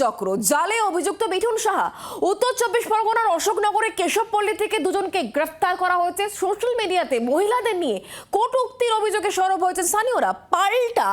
চক্র। জালে অভিযুক্ত মিঠুন সাহা, উত্তর চব্বিশ পরগনার অশোকনগরের কেশবপল্লী থেকে দুজনকে গ্রেফতার করা হয়েছে। সোশ্যাল মিডিয়াতে মহিলাদের নিয়ে কটুক্তির অভিযোগে সরব হয়েছে স্থানীয়রা। পাল্টা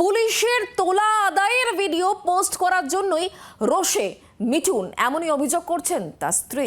পুলিশের তোলা আদায়ের ভিডিও পোস্ট করার জন্যই রোষে মিঠুন। এমনই অভিযোগ করছেন তার স্ত্রী।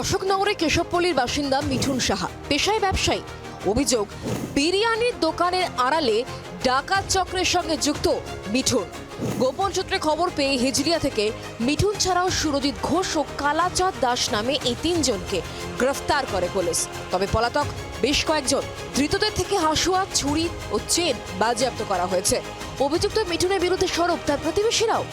অশোকনগরে কেশবপল্লীর বাসিন্দা মিঠুন সাহা, পেশায় ব্যবসায়ী। অভিযোগ, বিরিয়ানির দোকানের আড়ালে ডাকাত চক্রের সঙ্গে যুক্ত মিঠুন। গোপন সূত্রে খবর পেয়ে হিজলিয়া থেকে মিঠুন ছাড়াও সুরজিৎ ঘোষ ও কালাচাঁদ দাস নামে এই তিনজনকে গ্রেফতার করে পুলিশ। তবে পলাতক বেশ কয়েকজন, ধৃতদের থেকে হাসুয়া, ছুরি ও চেন বাজেয়াপ্ত করা হয়েছে। অভিযুক্ত মিঠুনের বিরুদ্ধে সরব তার প্রতিবেশীরাও।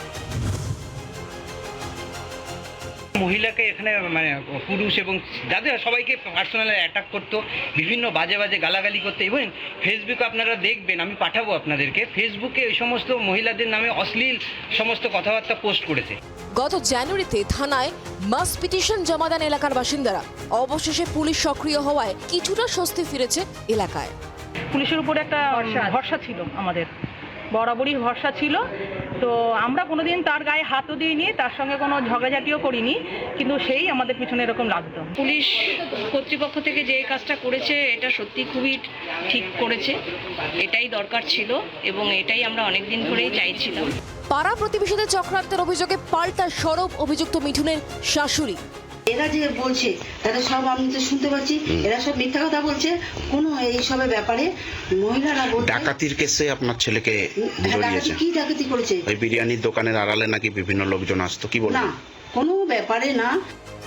মহিলাকে এখানে মানে পুরুষ এবং যাদের সবাইকে পার্সোনালি অ্যাটাক করতো বিভিন্ন বাজে বাজে গালাগালি করতো ইভেন ফেসবুকে আপনারা দেখবেন আমি পাঠাবো আপনাদেরকে ফেসবুকে এই সমস্ত মহিলাদের নামে অশ্লীল সমস্ত কথাবার্তা পোস্ট করেছে। গত জানুয়ারিতে থানায় মাস পিটিশন জমা দেন এলাকার বাসিন্দারা। অবশেষে পুলিশ সক্রিয় হওয়ায় কিছুটা স্বস্তি ফিরেছে এলাকায়। পুলিশের উপরে একটা ভরসা ছিল আমাদের। বরাবরই ভরসা ছিল। তো আমরা কোনোদিন তার গায়ে হাতও দিইনি, তার সঙ্গে কোনো ঝগড়াঝাটিও করিনি, কিন্তু সেই আমাদের পিছনে এরকম লাগতো। পুলিশ কর্তৃপক্ষ থেকে যে কাজটা করেছে, এটা সত্যি খুবই ঠিক করেছে। এটাই দরকার ছিল এবং এটাই আমরা অনেক দিন ধরেই চাইছিলাম। পাড়া প্রতিবেশীদের চক্রান্তের অভিযোগে পাল্টা সরব অভিযুক্ত মিঠুনের শাশুড়ি। এরা যে বলছে তাদের সব আমি তো শুনতে পাচ্ছি এরা সব মিথ্যা কথা বলছে কোনো এইসবের ব্যাপারে মহিলারা বলছে ডাকাতির কেসে আপনার ছেলেকে হ্যাঁ, জড়িয়েছে কি ডাকাতি করেছে? ওই বিরিয়ানির দোকানের আড়ালে নাকি বিভিন্ন লোকজন আসতো কি না বলবেন কোনো ব্যাপারে না।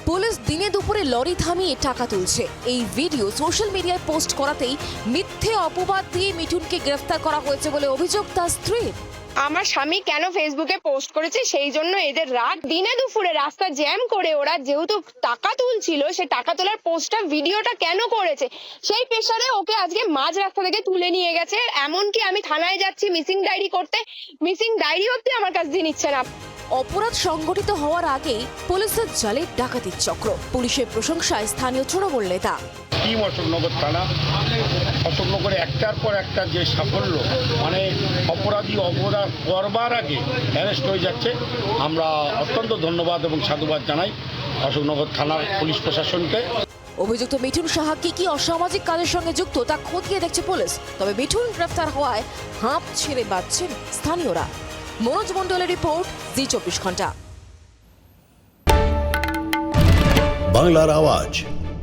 পুলিশ দিনে দুপুরে লরি থামিয়ে টাকা তুলছে। এই ভিডিও সোশ্যাল মিডিয়ায় পোস্ট করাতেই মিথ্যে অপবাদ দিয়ে মিঠুনকে গ্রেফতার করা হয়েছে বলে অভিযোগ তার স্ত্রীর। আমার স্বামী কেন ফেসবুকে পোস্ট করেছে সেই জন্য এদের রাগ দিনে দুপুরে রাস্তা জ্যাম করে ওরা যেহেতু টাকা তুলছিল, সে টাকা তোলার পোস্টটা ভিডিওটা কেন করেছে? সেই প্রেশারে ওকে আজকে মাঝ রাস্তা থেকে তুলে নিয়ে গেছে। এমনকি আমি থানায় যাচ্ছি মিসিং ডায়েরি করতে। মিসিং ডায়েরি অব্দি আমার কাছ দিয়ে নিচ্ছে না। অপরাধ সংগঠিত হওয়ার আগেই পুলিশের জালে ডাকাতির চক্র। পুলিশের প্রশংসায় স্থানীয় তৃণমূল নেতা টিম অশোকনগর থানা। অশোকনগরে একটার পর একটা যে সাফল্য মানে অপরাধী অপরাধ করবার আগে অ্যারেস্ট হয়ে যাচ্ছে। আমরা অত্যন্ত ধন্যবাদ এবং সাধুবাদ জানাই অশোকনগর থানার পুলিশ প্রশাসনকে। অভিযুক্ত মিঠুন সাহা কি কি অসামাজিক কাজের সঙ্গে যুক্ত তা খতিয়ে দেখছে পুলিশ। তবে মিঠুন গ্রেফতার হওয়ায় হাঁপ ছেড়ে বাঁচছেন স্থানীয়রা। মনোজ মণ্ডলের রিপোর্ট জি চব্বিশ ঘণ্টা। বাংলার আওয়াজ।